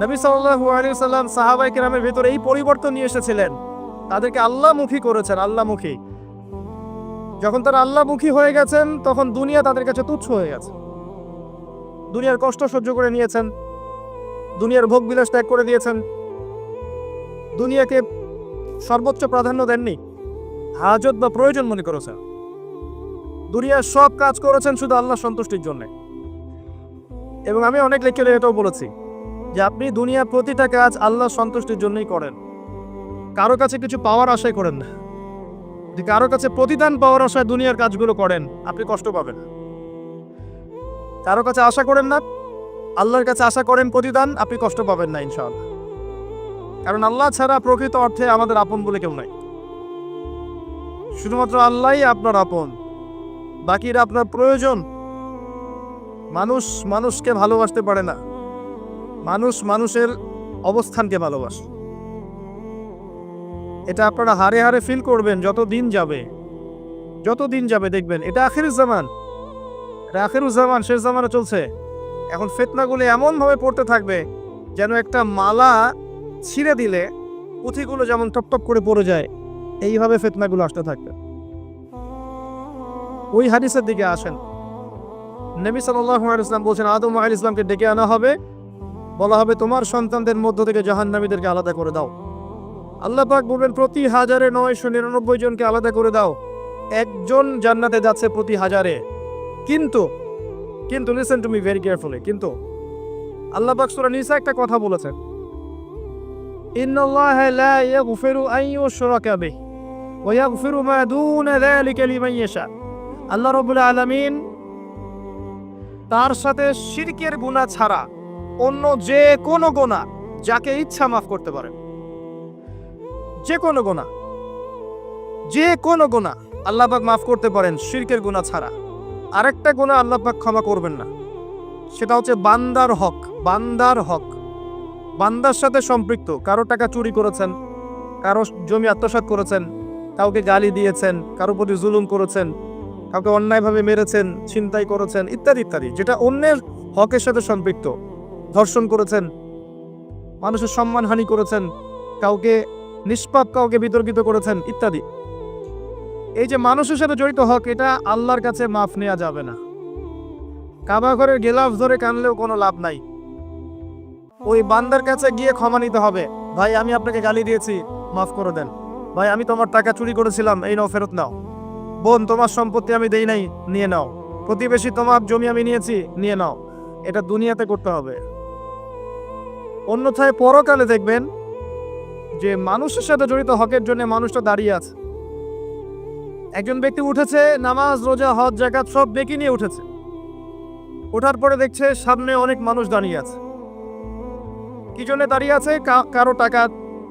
নবী সাল্লাল্লাহু আলাইহি সাল্লাম সাহাবাই কেরামের ভেতরে এই পরিবর্তন নিয়ে এসেছিলেন। তাদেরকে আল্লাহমুখী করেছেন, আল্লাহমুখী। যখন তারা আল্লাহমুখী হয়ে গেছেন, তখন দুনিয়া তাদের কাছে তুচ্ছ হয়ে গেছে। দুনিয়ার কষ্ট সহ্য করে নিয়েছেন, দুনিয়ার ভোগ বিলাস ত্যাগ করে দিয়েছেন। দুনিয়াকে সর্বোচ্চ প্রাধান্য দেননি। হাজত বা প্রয়োজন মনে করেছেন। দুনিয়ার সব কাজ করেছেন শুধু আল্লাহ সন্তুষ্টির জন্য। এবং আমি অনেক লেকচারে এটাও বলেছি। যে আপনি দুনিয়ার প্রতিটা কাজ আল্লাহ সন্তুষ্টির জন্যই করেন। কারও কাছে কিছু পাওয়ার আশায় করেন না। যদি কারও কাছে প্রতিদান পাওয়ার আশায় দুনিয়ার কাজগুলো করেন, আপনি কষ্ট পাবেন কারও কাছে আশা করেন না, আল্লাহর কাছে আশা করেন প্রতিদান, আপনি কষ্ট পাবেন না, ইনশাআল্লাহ। কারণ আল্লাহ ছাড়া প্রকৃত অর্থে আমাদের আপন বলে কেউ নাই। শুধুমাত্র আল্লাহই আপনার আপন, বাকিরা আপনার প্রয়োজন। মানুষ মানুষকে ভালোবাসতে পারে না। মানুষ মানুষের অবস্থানকে ভালোবাসে। এটা আপনারা হারে হারে ফিল করবেন, যত দিন যাবে, যত দিন যাবে দেখবেন। এটা আখের জামান। এটা আখের জামান, শেষ জামানে চলছে। এখন ফেতনাগুলো এমনভাবে পড়তে থাকবে, যেন একটা মালা ছিঁড়ে দিলে পুঁথিগুলো যেমন টপ টপ করে পড়ে যায়, এইভাবে ফেতনাগুলো আসতে থাকবে। ওই হাদিসের দিকে আসেন। নবী আলাইহি ইসলাম বলছেন, আদম আলাইহিস ইসলামকে ডেকে আনা হবে বলা হবে, তোমার সন্তানদের মধ্য থেকে জাহান্নামীদেরকে আলাদা করে দাও। আল্লাহ পাক বলবেন, প্রতি হাজারে নয়শো নিরানব্বই জনকে আলাদা করে দাও। একজন জান্নাতে যাচ্ছে প্রতি হাজারে। কিন্তু কিন্তু listen to me very carefully কিন্তু আল্লাহ পাক সূরা নিসা একটা কথা বলেছেন। ইন্নাল্লাহা লা ওয়া আল্লাহ রাব্বুল আলামিন তার সাথে শিরকের গুনাহ ছাড়া অন্য যে কোনো গোনা যাকে ইচ্ছা মাফ করতে পারেন। যে কোনো গোনা। যে কোনো গোনা আল্লাহ পাক মাফ করতে পারেন শিরকের গুনাহ ছাড়া। আরেকটা গুনাহ আল্লাহ পাক ক্ষমা করবেন না। সেটা হচ্ছে বান্দার হক বান্দার হক। বান্দার সাথে সম্পৃক্ত, কারও টাকা চুরি করেছেন, কারও জমি আত্মসাৎ করেছেন, কাউকে গালি দিয়েছেন, কারও প্রতি জুলুম করেছেন, কাউকে অন্যায়ভাবে মেরেছেন, ছিনতাই করেছেন, ইত্যাদি ইত্যাদি। যেটা অন্যের হকের সাথে সম্পৃক্ত। ধর্ষণ করেছেন, মানুষের সম্মানহানি করেছেন, কাউকে নিষ্পাপ, কাউকে বিতর্কিত করেছেন ইত্যাদি। এই যে মানুষের সাথে জড়িত হক, এটা আল্লাহর কাছে মাফ নেওয়া যাবে না। কাবা ঘরের গেলাফ ধরে কানলেও কোনো লাভ নাই। ওই বান্দার কাছে গিয়ে ক্ষমা নিতে হবে। ভাই, আমি আপনাকে গালি দিয়েছি, মাফ করে দেন। ভাই, আমি তোমার টাকা চুরি করেছিলাম, এই নাও, ফেরত নাও। বোন, তোমার সম্পত্তি আমি দেই নাই, নিয়ে নাও। প্রতিবেশী তোমার জমি আমি নিয়েছি, নিয়ে নাও। এটা দুনিয়াতে করতে হবে। অন্যথায় পরকালে দেখবেন যে মানুষের সাথে জড়িত হকের জন্য মানুষটা দাঁড়িয়ে আছে। একজন ব্যক্তি উঠেছে, নামাজ, রোজা, হজ জাকাত সব বেকি নিয়ে উঠেছে। ওঠার পরে দেখছে সামনে অনেক মানুষ দাঁড়িয়ে আছে। কি জন্য দাঁড়িয়ে আছে? কারও টাকা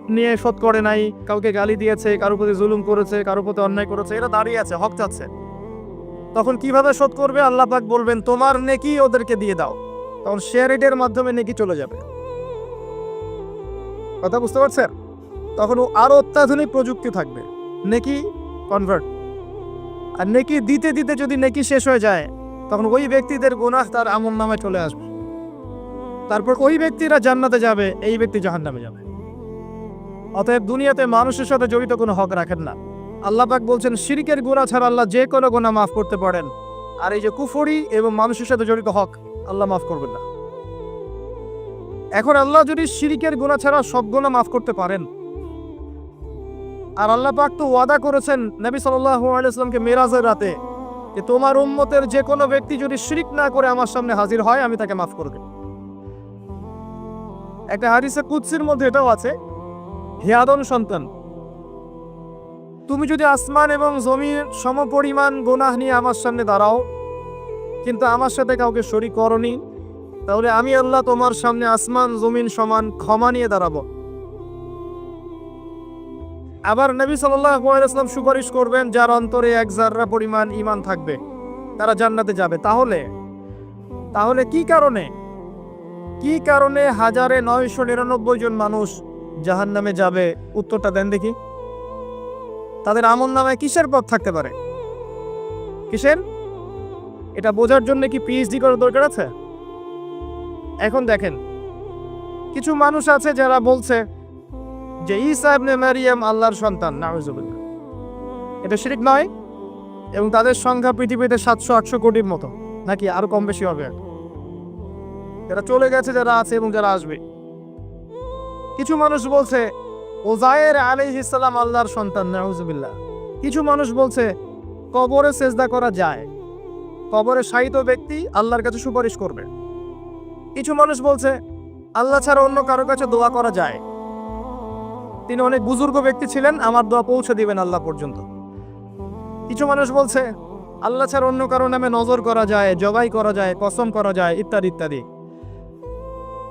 নিয়ে শোধ করে নাই, কাউকে গালি দিয়েছে, কারও প্রতি জুলুম করেছে, কারও প্রতি অন্যায় করেছে, এরা দাঁড়িয়ে আছে, হক চাচ্ছে। তখন কীভাবে শোধ করবে? আল্লাহ পাক বলবেন, তোমার নেকি ওদেরকে দিয়ে দাও। তখন শেয়ার রেটের মাধ্যমে নেকি চলে যাবে। কথা বুঝতে পারছেন? তখন ও আরও অত্যাধুনিক প্রযুক্তি থাকবে। নেকি কনভার্ট আর নেকি দিতে দিতে যদি নেকি শেষ হয়ে যায়, তখন ওই ব্যক্তিদের গুনাহ তার আমল নামে চলে আসবে। তারপর ওই ব্যক্তিরা জান্নাতে যাবে, এই ব্যক্তি জাহান্নামে যাবে। অতএব দুনিয়াতে মানুষের সাথে জড়িত কোনো হক রাখেন না। আল্লাহ পাক বলছেন, শিরিকের গুনাহ ছাড়া আল্লাহ যে কোনো গুনাহ মাফ করতে পারেন। আর এই যে কুফরি এবং মানুষের সাথে জড়িত হক, আল্লাহ মাফ করবেন না। এখন আল্লাহ যদি শিরিকের গুনাহ ছাড়া সব গুনাহ মাফ করতে পারেন। আর আল্লাহ পাক তো ওয়াদা করেছেন নবী সাল্লাল্লাহু মেরাজের রাতে যে তোমার উম্মতের যে কোনো ব্যক্তি যদি শিরিক না করে আমার সামনে হাজির হয়, আমি তাকে মাফ করে দেব। একটা হাদিসে কুদসির মধ্যে এটাও আছে, হে আদম সন্তান, তুমি যদি আসমান এবং জমির সমপরিমাণ গোনাহ নিয়ে আমার সামনে দাঁড়াও, কিন্তু আমার সাথে কাউকে শরিক করনি তাহলে আমি আল্লাহ তোমার সামনে আসমান, জমিন সমান ক্ষমা নিয়ে দাঁড়াবো। আবার নবী সাল্লাম সুপারিশ করবেন, যার অন্তরে এক জাররা পরিমাণ ইমান থাকবে, তারা জান্নাতে যাবে। তাহলে তাহলে কি কারণে? কি কারণে হাজারে নয়শো নিরানব্বই জন মানুষ জাহান নামে যাবে? উত্তরটা দেন দেখি। তাদের আমল নামে কিসের পথ থাকতে পারে? কিসের? এটা বোঝার জন্য কি পিএইচডি করার দরকার আছে? এখন দেখেন, কিছু মানুষ আছে যারা বলছে যে ঈসা ইবনে মারিয়াম আল্লাহর সন্তান নাউজুবিল্লাহ এটা শিরিক নয়, এবং তাদের সংখ্যা পৃথিবীতে সাতশো, আটশো কোটির মতো, নাকি আরও কম বেশি হবে। যারা চলে গেছে, যারা আছে এবং যারা আসবে। কিছু মানুষ বলছে ওজায়ের আলাইহিস সালাম আল্লাহর সন্তান নাউজুবিল্লাহ কিছু মানুষ বলছে, কবরে সেজদা করা যায়। কবরে শায়িত ব্যক্তি আল্লাহর কাছে সুপারিশ করবে। কিছু মানুষ বলছে, আল্লাহ ছাড়া অন্য কারও কাছে দোয়া করা যায়। তিনি অনেক বুজুর্গ ব্যক্তি ছিলেন, আমার দোয়া পৌঁছে দিবেন আল্লাহ পর্যন্ত। কিছু মানুষ বলছে, আল্লাহ ছাড়া অন্য কারও নামে নজর করা যায়, জবাই করা যায়, কসম করা যায়, ইত্যাদি ইত্যাদি।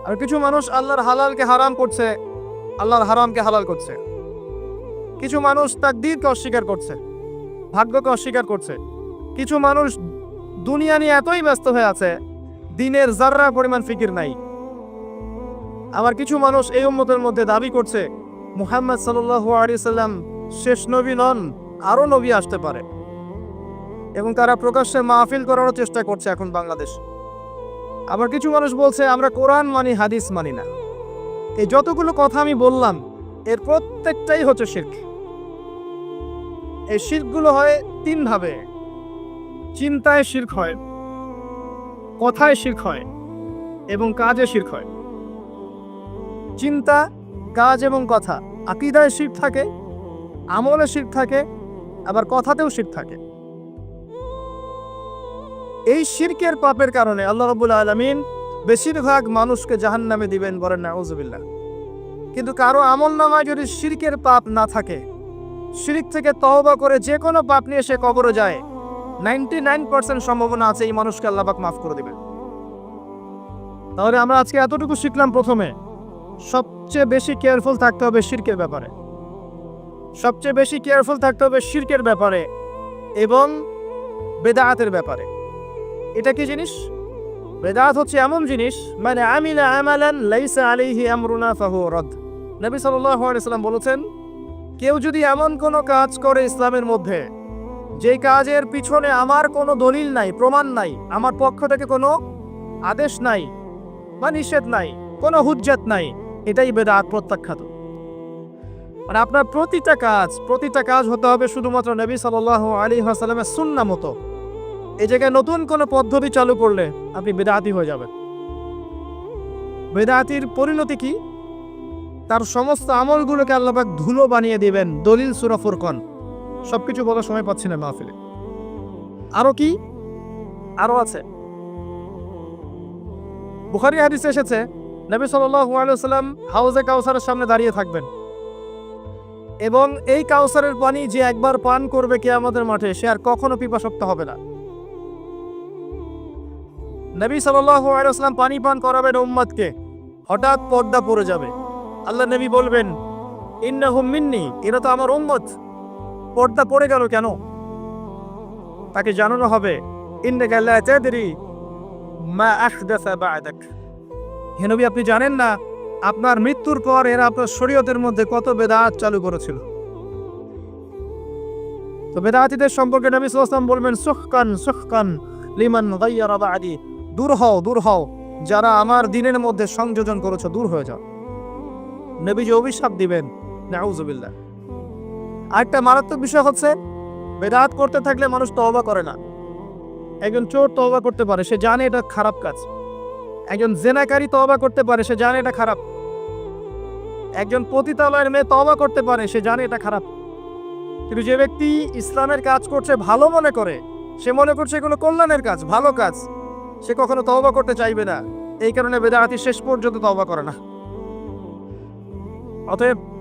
আর কিছু মানুষ আল্লাহর হালালকে হারাম করছে, আল্লাহর হারামকে হালাল করছে। কিছু মানুষ তাকদীরকে অস্বীকার করছে, ভাগ্যকে অস্বীকার করছে। কিছু মানুষ দুনিয়া নিয়ে এতই ব্যস্ত হয়ে আছে দিনের জাররা পরিমাণ ফিকির নাই। আবার কিছু মানুষ এই উম্মতের মধ্যে দাবি করছে, মুহাম্মদ সাল্লাল্লাহু আলাইহি সাল্লাম শেষ নবী নন, আরও নবী আসতে পারে। এবং তারা প্রকাশ্যে মাহফিল করারও চেষ্টা করছে এখন বাংলাদেশ। আবার কিছু মানুষ বলছে, আমরা কোরআন মানি, হাদিস মানি না। এই যতগুলো কথা আমি বললাম, এর প্রত্যেকটাই হচ্ছে শির্ক। এই শির্কগুলো হয় তিন ভাবে চিন্তায় শির্ক হয়। কথায় শির্ক হয় এবং কাজে শির্ক হয়। চিন্তা, কাজ এবং কথা আকিদায় শির্ক থাকে, আমলে শির্ক থাকে, আবার কথাতেও শির্ক থাকে। এই শিরকের পাপের কারণে আল্লাহ রবুল আলমিন বেশিরভাগ মানুষকে জাহান নামে দিবেন বলেন নাউজুবিল্লাহ কিন্তু কারও আমল নামায় যদি শিরকের পাপ না থাকে, শিরিক থেকে তহবা করে যে কোনো পাপ নিয়ে সে কবরে যায় নাইনটি নাইন পার্সেন্ট সম্ভাবনা আছে, এই মানুষকে আল্লাহবাক মাফ করে দেবেন। তাহলে আমরা আজকে এতটুকু শিখলাম প্রথমে, সবচেয়ে বেশি কেয়ারফুল থাকতে হবে শিরকের ব্যাপারে। সবচেয়ে বেশি কেয়ারফুল থাকতে হবে শিরকের ব্যাপারে এবং বেদায়াতের ব্যাপারে। এটা কি জিনিস? বেদাত হচ্ছে এমন জিনিস মানে আমিলা আমালান লাইসা আলাইহি আমরুনা ফাহু রদ। নবী সাল্লাল্লাহু আলাইহি সাল্লাম বলেছেন, কেউ যদি এমন কোনো কাজ করে ইসলামের মধ্যে যে কাজের পিছনে আমার কোনো দলিল নাই, প্রমাণ নাই, আমার পক্ষ থেকে কোনো আদেশ নাই বা নিষেধ নাই, কোনো হুজ্জাত নাই, এটাই বেদাত প্রত্যাখ্যাত। মানে আপনার প্রতিটা কাজ প্রতিটা কাজ হতে হবে শুধুমাত্র নবী সাল্লাল্লাহু আলী হাসালামের সুন্না মতো। এই জায়গায় নতুন কোনো পদ্ধতি চালু করলে আপনি বেদাতি হয়ে যাবেন। বেদাতির পরিণতি কি? তার সমস্ত আমলগুলোকে আল্লাপাক ধুলো বানিয়ে দিবেন, দলিল সুরা ফুরকন সবকিছু বলার সময় পাচ্ছি না মাহফিলে। আরও কি? আরও আছে। বুখারি হাদিসে এসেছে, নবী সাল্লাম হাউজে কাউসারের সামনে দাঁড়িয়ে থাকবেন। এবং এই কাউসারের পানি যে একবার পান করবে কে আমাদের মাঠে, সে আর কখনো পিপাসক্ত হবে না। নবী সাল্লাম পানি পান করাবেন উম্মাদকে, হঠাৎ পর্দা পড়ে যাবে। আল্লাহ নবী বলবেন ইন্না হুম মিন্নি, এরা তো আমার উম্মত। পর্দা পড়ে গেল কেন? তাকে জানানো হবে, ইন্নাকা লা তাদরি মা আহদাসা বা'দাক। হে নবী, আপনি জানেন না, আপনার মৃত্যুর পর এরা আপনার শরীয়তের মধ্যে কত বেদাত চালু করেছিল। তো বেদাতিদের সম্পর্কে নবী সাল্লাল্লাহু বলবেন, সুহকান সুহকান লিমান গায়্যারা বা'দি। দূর হও দূর হও। যারা আমার দিনের মধ্যে সংযোজন করেছ, দূর হয়ে যাও। নবীজি অভিশাপ দিবেন, নাউজুবিল্লাহ। আরেকটা মারাত্মক বিষয় হচ্ছে, বেদাত করতে থাকলে মানুষ তওবা করে না। একজন চোর তওবা করতে পারে, সে জানে এটা খারাপ কাজ। একজন জেনাকারী তওবা করতে পারে, সে জানে এটা খারাপ। একজন পতিতালয়ের মেয়ে তওবা করতে পারে, সে জানে এটা খারাপ। কিন্তু যে ব্যক্তি ইসলামের কাজ করছে, ভালো মনে করে, সে মনে করছে এগুলো কল্যাণের কাজ, ভালো কাজ। সে কখনো তওবা করতে চাইবে না। এই কারণে বেদাহাতি শেষ পর্যন্ত তওবা করে না। অতএব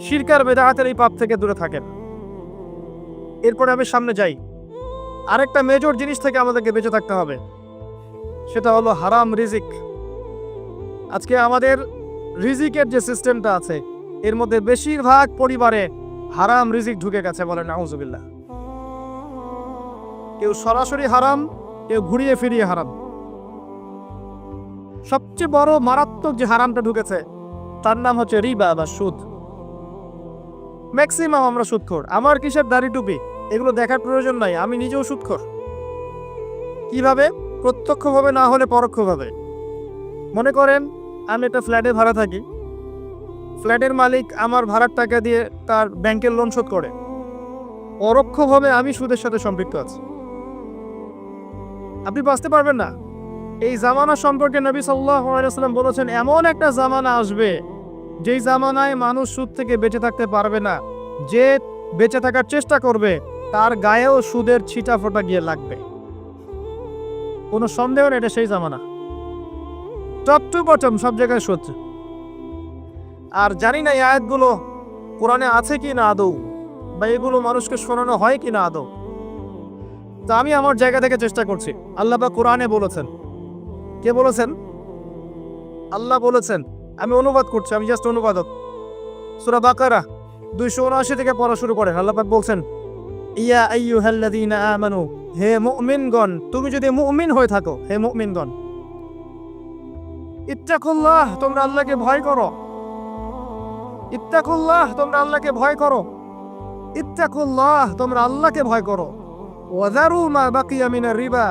শিরকার বেদাতের এই পাপ থেকে দূরে থাকেন। এরপরে আমি সামনে যাই। আরেকটা মেজর জিনিস থেকে আমাদেরকে বেঁচে থাকতে হবে। সেটা হলো হারাম রিজিক। আজকে আমাদের রিজিকের যে সিস্টেমটা আছে, এর মধ্যে বেশিরভাগ পরিবারে হারাম রিজিক ঢুকে গেছে বলে নাউজুবিল্লাহ। কেউ সরাসরি হারাম, কেউ ঘুরিয়ে ফিরিয়ে হারাম। সবচেয়ে বড় মারাত্মক যে হারামটা ঢুকেছে, তার নাম হচ্ছে রিবা বা সুদ। ম্যাক্সিমাম আমরা সুদখোর আমার কিসের দাড়ি টুপি? এগুলো দেখার প্রয়োজন নাই, আমি নিজেও সুদখোর কীভাবে? প্রত্যক্ষভাবে না হলে পরোক্ষভাবে। মনে করেন, আমি একটা ফ্ল্যাটে ভাড়া থাকি। ফ্ল্যাটের মালিক আমার ভাড়ার টাকা দিয়ে তার ব্যাংকের লোন শোধ করে। পরোক্ষভাবে আমি সুদের সাথে সম্পৃক্ত আছি। আপনি বাঁচতে পারবেন না। এই জামানা সম্পর্কে নবী সাল্লাহ আলাইসাল্লাম বলেছেন, এমন একটা জামানা আসবে যেই জামানায় মানুষ সুদ থেকে বেঁচে থাকতে পারবে না, যে বেঁচে থাকার চেষ্টা করবে, তার গায়েও সুদের ছিটা ফোটা গিয়ে লাগবে। কোনো সন্দেহ নেই, এটা সেই জামানা। টপ টু বটম সব জায়গায় সুদ। আর জানি না এই আয়াতগুলো কোরআনে আছে কি না আদৌ, বা এগুলো মানুষকে শোনানো হয় কি না আদৌ। তা আমি আমার জায়গা থেকে চেষ্টা করছি। আল্লাহ বা কোরআনে বলেছেন। কে বলেছেন? আল্লাহ বলেছেন। আমি অনুবাদ করছি, আমি জাস্ট অনুবাদক। সুরা বাকারা, দুইশো উনআশি থেকে পড়া শুরু করেন। আল্লাপাক বলছেন, ইয়া আইয়ুহাল্লাযীনা আমানু, হে মুমিনগণ, তুমি যদি মুমিন হয়ে থাকো, হে মুমিনগণ, ইত্তাকুল্লাহ, তোমরা আল্লাহকে ভয় করো। ইত্তাকুল্লাহ, তোমরা আল্লাহকে ভয় করো। ইত্তাকুল্লাহ, তোমরা আল্লাহকে ভয় করো। ওয়াদারু মা বাকিয়া মিনার রিবা,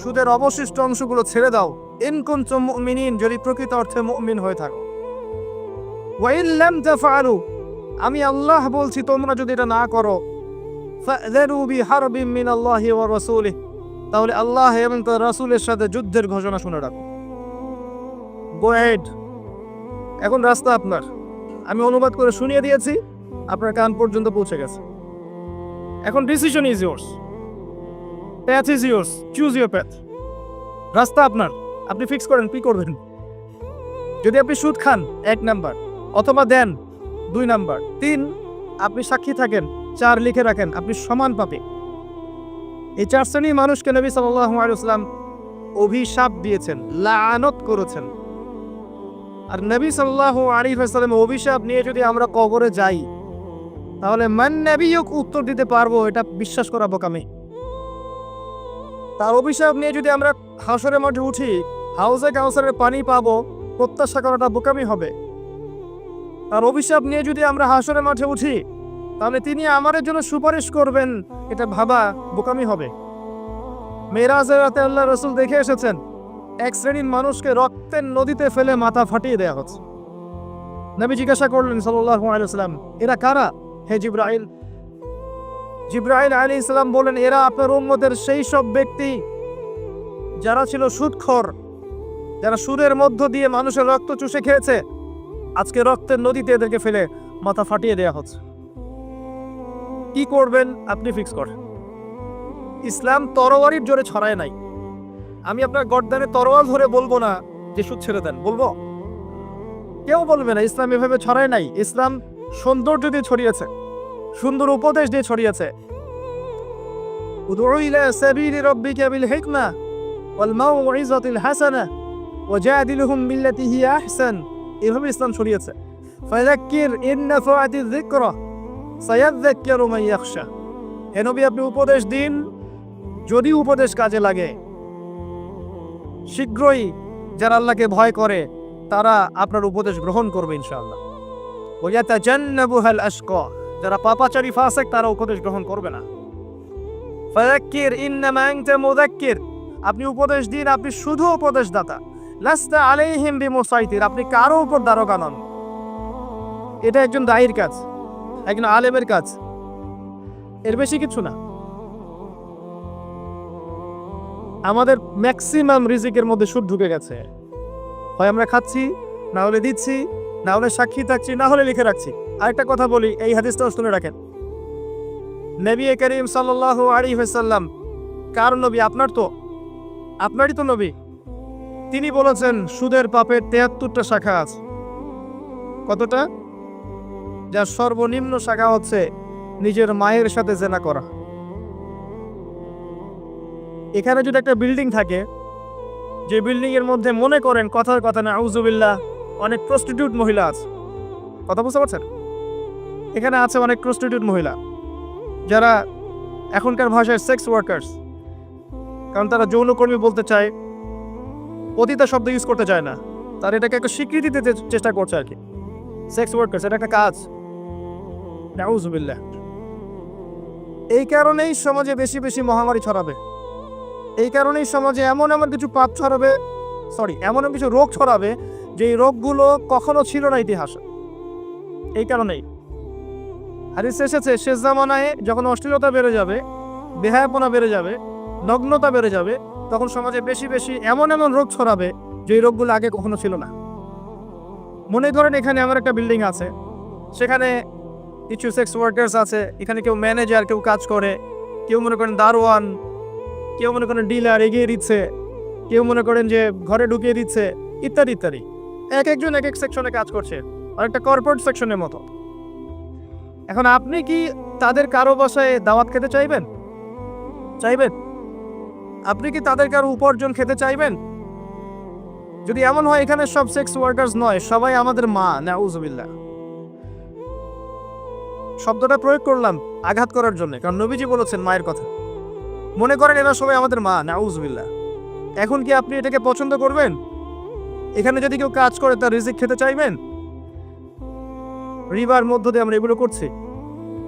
সুদের অবশিষ্ট অংশগুলো ছেড়ে দাও। ইন কুনতুম মুমিনিন, যদি প্রকৃত অর্থে মুমিন হয়ে থাকো। ওয়া ইন লাম তাফআলু আমি আল্লাহ বলছি, তোমরা যদি এটা না করো ফাযরু বিহারবিন মিনাল্লাহি ওয়া রাসূলিহি তাহলে আল্লাহ এবং তার রাসূলের সাথে যুদ্ধের ঘোষণা শুনে রাখো। গো এখন রাস্তা আপনার। আমি অনুবাদ করে শুনিয়ে দিয়েছি, আপনার কান পর্যন্ত পৌঁছে গেছে। এখন decision is yours path is yours choose your path রাস্তা আপনার। আপনি ফিক্স করেন, কি করবেন? যদি আপনি সুদ খান, এক নাম্বার অথবা দেন দুই নাম্বার। তিন, আপনি সাক্ষী থাকেন, চার লিখে রাখেন, আপনি সমান পাবে এই চার শ্রেণির মানুষকে নবী আলাইসলাম অভিশাপ দিয়েছেন, লানত করেছেন। আর নবী সাল্লাহ আলী সাল্লাম অভিশাপ নিয়ে যদি আমরা কবরে যাই, তাহলে মান নবীক উত্তর দিতে পারব, এটা বিশ্বাস করা বোকামি। তার অভিশাপ নিয়ে যদি আমরা হাসরের মাঠে উঠি হাউসে কাউসারের পানি পাবো, প্রত্যাশা করাটা বোকামি হবে। তার অভিশাপ নিয়ে যদি আমরা হাসরের মাঠে উঠি, তাহলে তিনি আমাদের জন্য সুপারিশ করবেন, এটা ভাবা বোকামি হবে। মেয়েরাজের রাতে আল্লাহ রসুল দেখে এসেছেন, এক শ্রেণির মানুষকে রক্তের নদীতে ফেলে মাথা ফাটিয়ে দেওয়া হচ্ছে। নবী জিজ্ঞাসা করলেন সাল্লাহ আলাইসাল্লাম এরা কারা? হে জিব্রাইল জিব্রাইল আলী ইসলাম বলেন এরা আপনার উম্মতের সেই সব ব্যক্তি যারা ছিল সুদখর যারা সুরের মধ্য দিয়ে মানুষের রক্ত চুষে খেয়েছে। আজকে রক্তের নদীতে এদেরকে ফেলে মাথা ফাটিয়ে দেওয়া হচ্ছে। কি করবেন আপনি ফিক্স করেন। ইসলাম তরোয়ারির জোরে ছড়ায় নাই। আমি আপনার গর্দানে তরোয়াল ধরে বলব না, যে সুদ ছেড়ে দেন, বলব? কেউ বলবে না, ইসলাম এভাবে ছড়ায় নাই। ইসলাম সৌন্দর্য দিয়ে ছড়িয়েছে, সুন্দর উপদেশ দিয়ে ছড়িয়েছে। সাবিলি রাব্বিকা বিল হিকমা ওয়াল মাউইযাতিল হাসানা ওয়াজাদিলহুম বিল্লাতি হিয়া আহসান। এভাবে ইসলাম হে নবী, আপনি উপদেশ দিন, যদি উপদেশ কাজে লাগে। শীঘ্রই যারা আল্লাহকে ভয় করে, তারা আপনার উপদেশ গ্রহণ করবে ইনশাআল্লাহ। ওয়াতাজান্নাবুহাল আশকা, যারা পাপাচারী ফাসেক তারা উপদেশ গ্রহণ করবে না। ফাযাক্কির ইন্নামা আনতা মুযাক্কির, আপনি উপদেশ দিন, আপনি শুধু উপদেশদাতা। লাস্তা আলাইহিম বিমুসাইতির, আপনি কারও উপর দারোগা নন। এটা একজন দায়ীর কাজ, একজন আলেমের কাজ। এর বেশি কিছু না। আমাদের ম্যাক্সিমাম রিজিকের মধ্যে সুদ ঢুকে গেছে। হয় আমরা খাচ্ছি, না হলে দিচ্ছি, না হলে সাক্ষী থাকছি, না হলে লিখে রাখছি। আরেকটা কথা বলি, এই হাদিসটাও শুনে রাখেন। নবী করিম সাল্লাহ আলী হাসাল্লাম কার নবী? আপনার তো? আপনারই তো নবী। তিনি বলেছেন, সুদের পাপের তেহাত্তরটা শাখা আছে। কতটা? যার সর্বনিম্ন শাখা হচ্ছে নিজের মায়ের সাথে জেনা করা। এখানে যদি একটা বিল্ডিং থাকে, যে বিল্ডিং এর মধ্যে মনে করেন, কথার কথা না আউজুবিল্লাহ অনেক প্রস্টিটিউট মহিলা আছে। কথা বুঝতে পারছেন? এখানে আছে অনেক প্রস্টিটিউট মহিলা, যারা এখনকার ভাষায় সেক্স ওয়ার্কার্স কারণ তারা যৌনকর্মী বলতে চায় পতিতা শব্দ ইউজ করতে চায় না। তার এটাকে একটা স্বীকৃতি দিতে চেষ্টা করছে আর কি। সেক্স ওয়ার্কার্স এটা একটা কাজ। এই কারণেই সমাজে বেশি বেশি মহামারী ছড়াবে। এই কারণেই সমাজে এমন এমন কিছু পাপ ছড়াবে সরি এমন এমন কিছু রোগ ছড়াবে যে এই রোগগুলো কখনো ছিল না ইতিহাসে। এই কারণেই। হাদিস এসেছে, শেষ জামানায় যখন অশ্লীলতা বেড়ে যাবে, বেহায়াপনা বেড়ে যাবে, নগ্নতা বেড়ে যাবে তখন সমাজে বেশি বেশি এমন এমন রোগ ছড়াবে যে রোগগুলো আগে কখনো ছিল না। মনে করেন এখানে আমার একটা বিল্ডিং আছে। সেখানে কিছু সেক্স ওয়ার্কার্স আছে। এখানে কেউ ম্যানেজার কেউ কাজ করে। কেউ মনে করেন দারোয়ান, কেউ মনে করেন ডিলার এগিয়ে দিচ্ছে। কেউ মনে করেন যে ঘরে ঢুকিয়ে দিচ্ছে, ইত্যাদি ইত্যাদি। এক একজন এক এক সেকশনে কাজ করছে। আর একটা কর্পোরেট সেকশনের মতো। এখন আপনি কি তাদের কারও বাসায় দাওয়াত খেতে চাইবেন? চাইবেন? আপনি কি তাদের কারও উপার্জন খেতে চাইবেন? যদি এমন হয়, এখানে সব সেক্স ওয়ার্কার্স নয়, সবাই আমাদের মা, নাউজুবিল্লাহ। শব্দটা প্রয়োগ করলাম আঘাত করার জন্য, কারণ নবীজি বলেছেন মায়ের কথা। মনে করেন এরা সবাই আমাদের মা, নাউজুবিল্লাহ। এখন কি আপনি এটাকে পছন্দ করবেন? এখানে যদি কেউ কাজ করে, তার রিজিক খেতে চাইবেন? রিবার মধ্য দিয়ে আমরা এগুলো করছি।